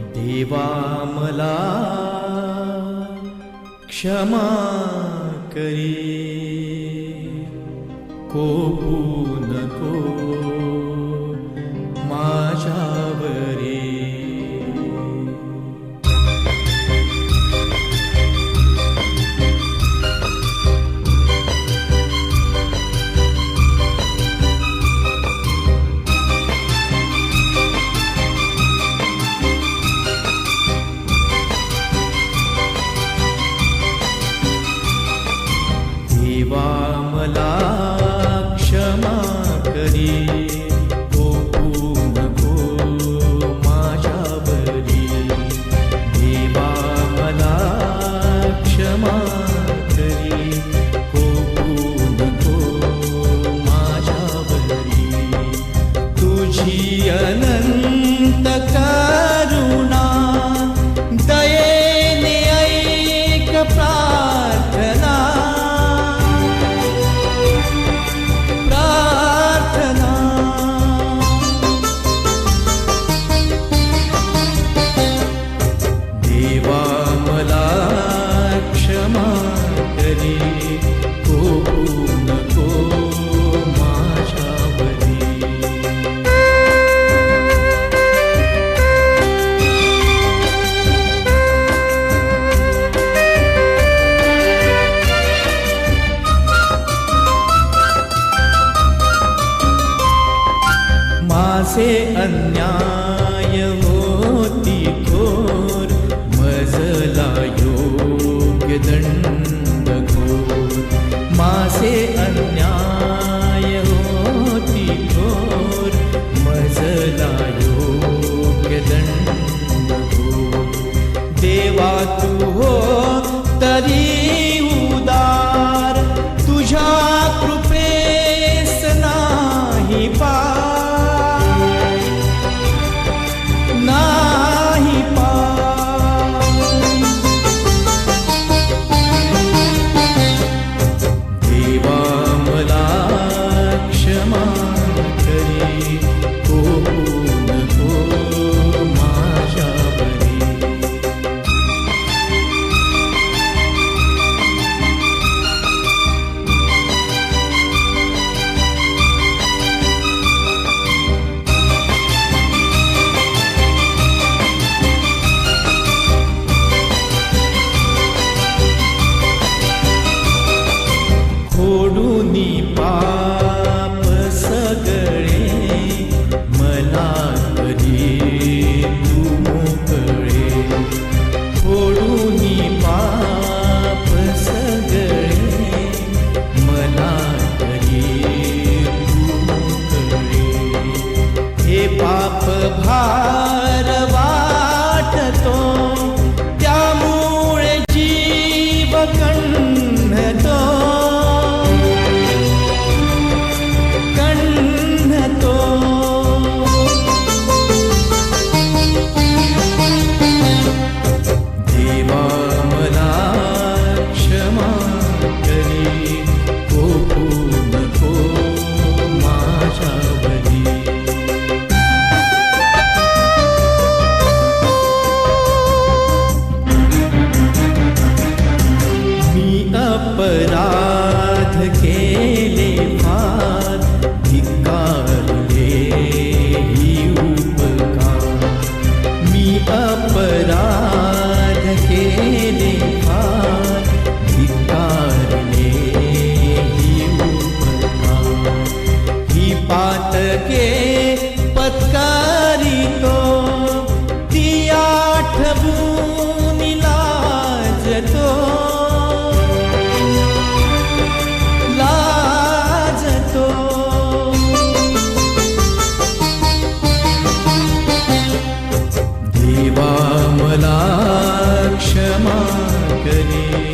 देवा मला क्षमा करी. को नको माझ्या hala असे अन्याय होती थोर मजला योग्य दंड घोर। मासे mar